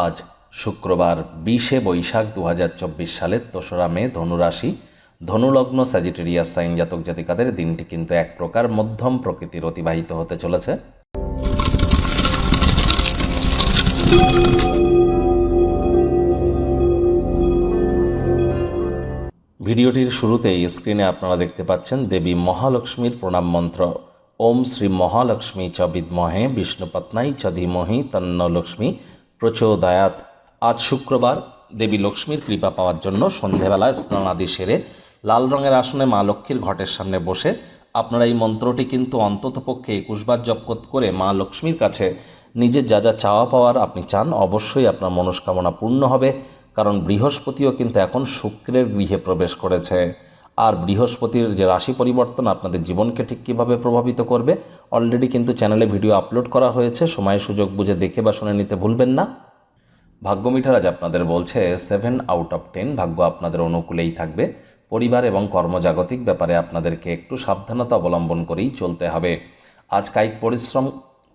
আজ শুক্রবার বিশে বৈশাখ দুহাজার চব্বিশ সালের দোসরা মে ধনুরাশি, ধনুলগ্ন স্যাজিটেরিয়াস সাইন জাতক জাতিকাদের দিনটি কিন্তু এক প্রকার মধ্যম প্রকৃতির অতিবাহিত হতে চলেছে। ভিডিওটির শুরুতেই স্ক্রিনে আপনারা দেখতে পাচ্ছেন দেবী মহালক্ষ্মীর প্রণাম মন্ত্র। ওম শ্রী মহালক্ষ্মী চ বিদ্মহে বিষ্ণুপত্নাই চ ধীমহি, তন্ন লক্ষ্মী। প্রচোদয়াত। আজ শুক্রবার দেবী লক্ষ্মীর কৃপা পাওয়ার জন্য সন্ধেবেলায় স্নানাদি সেরে লাল রঙের আসনে মা লক্ষ্মীর ঘটের সামনে বসে আপনারা এই মন্ত্রটি কিন্তু অন্ততপক্ষে একুশবার জপ করে মা লক্ষ্মীর কাছে নিজের যা যা চাওয়া পাওয়ার আপনি চান অবশ্যই আপনার মনস্কামনা পূর্ণ হবে, কারণ বৃহস্পতিও কিন্তু এখন শুক্রের গৃহে প্রবেশ করেছে। আর বৃহস্পতির যে রাশি পরিবর্তন আপনাদের জীবনকে ঠিক কীভাবে প্রভাবিত করবে অলরেডি কিন্তু চ্যানেলে ভিডিও আপলোড করা হয়েছে সময় সুযোগ বুঝে দেখে বা শুনে নিতে ভুলবেন না। ভাগ্যমিটার আজ আপনাদের বলছে সেভেন আউট অফ টেন ভাগ্য আপনাদের অনুকূলেই থাকবে। পরিবার এবং কর্মজাগতিক ব্যাপারে আপনাদেরকে একটু সাবধানতা অবলম্বন করেই চলতে হবে। আজ কায়িক পরিশ্রম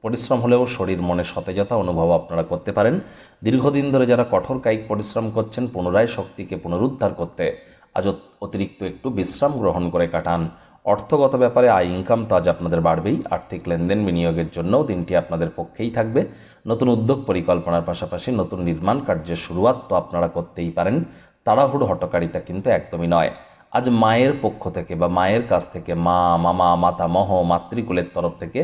পরিশ্রম হলেও শরীর মনে সতেজতা অনুভব আপনারা করতে পারেন। দীর্ঘদিন ধরে যারা কঠোর কায়িক পরিশ্রম করছেন, পুনরায় শক্তিকে পুনরুদ্ধার করতে আজ অতিরিক্ত একটু বিশ্রাম গ্রহণ করে কাটান। অর্থগত ব্যাপারে আয় ইনকাম তো আজ আপনাদের বাড়বেই। আর্থিক লেনদেন বিনিয়োগের জন্যও দিনটি আপনাদের পক্ষেই থাকবে। নতুন উদ্যোগ পরিকল্পনার পাশাপাশি নতুন নির্মাণ কার্যের শুরুয়াত তো আপনারা করতেই পারেন। তাড়াহুড়ো হটকারিতা কিন্তু একদমই নয়। আজ মায়ের পক্ষ থেকে বা মায়ের কাছ থেকে মা, মামা মাতামহ মাতৃকুলের তরফ থেকে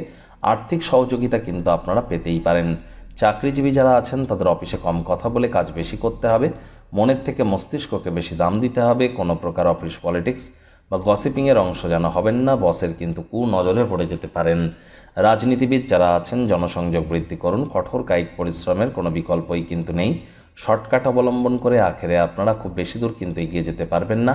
আর্থিক সহযোগিতা কিন্তু আপনারা পেতেই পারেন। চাকরিজীবী যারা আছেন, তাদের অফিসে কম কথা বলে কাজ বেশি করতে হবে। মনের থেকে মস্তিষ্ককে বেশি দাম দিতে হবে। কোনো প্রকার অফিস পলিটিক্স বা গসিপিংয়ের অংশ যেন হবেন না। বসের কিন্তু কু নজরে পড়ে যেতে পারেন। রাজনীতিবিদ যারা আছেন, জনসংযোগ বৃদ্ধি করুন। কঠোর কায়িক পরিশ্রমের কোনো বিকল্পই কিন্তু নেই। শর্টকাট অবলম্বন করে আখেরে আপনারা খুব বেশি দূর কিন্তু এগিয়ে যেতে পারবেন না।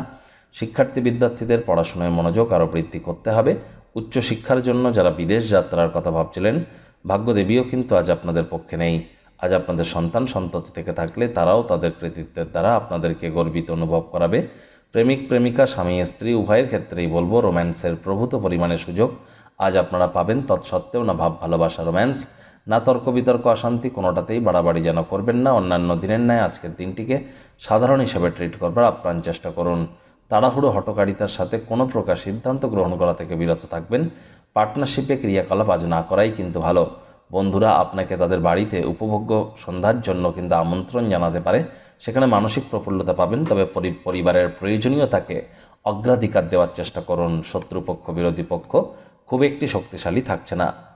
শিক্ষার্থী বিদ্যার্থীদের পড়াশোনায় মনোযোগ আরও বৃদ্ধি করতে হবে। উচ্চশিক্ষার জন্য যারা বিদেশ যাত্রার কথা ভাবছিলেন ভাগ্যদেবীও কিন্তু আজ আপনাদের পক্ষে নেই। আজ আপনাদের সন্তান সন্ততি থেকে থাকলে তারাও তাদের কৃতিত্বের দ্বারা আপনাদেরকে গর্বিত অনুভব করাবে। প্রেমিক, প্রেমিকা, স্বামী, স্ত্রী, উভয়ের ক্ষেত্রেই বলব, রোম্যান্সের প্রভূত পরিমাণে সুযোগ আজ আপনারা পাবেন। তৎসত্ত্বেও না ভাব, ভালোবাসা, রোম্যান্স। না তর্ক, বিতর্ক, অশান্তি কোনোটাতেই বাড়াবাড়ি যেন করবেন না। অন্যান্য দিনের ন্যায় আজকের দিনটিকে সাধারণ হিসেবে ট্রিট করবার আপ্রাণ চেষ্টা করুন। তাড়াহুড়ো হটকারিতার সাথে কোনো প্রকার সিদ্ধান্ত গ্রহণ করা থেকে বিরত থাকবেন। পার্টনারশিপে ক্রিয়াকলাপ আজ না করাই কিন্তু ভালো। বন্ধুরা, আপনাকে তাদের বাড়িতে উপভোগ্য সন্ধ্যার জন্য কিন্তু আমন্ত্রণ জানাতে পারে। সেখানে মানসিক প্রফুল্লতা পাবেন, তবে পরিবারের প্রয়োজনীয়তাকে অগ্রাধিকার দেওয়ার চেষ্টা করুন শত্রুপক্ষ, বিরোধী পক্ষ। খুব একটি শক্তিশালী থাকছে না।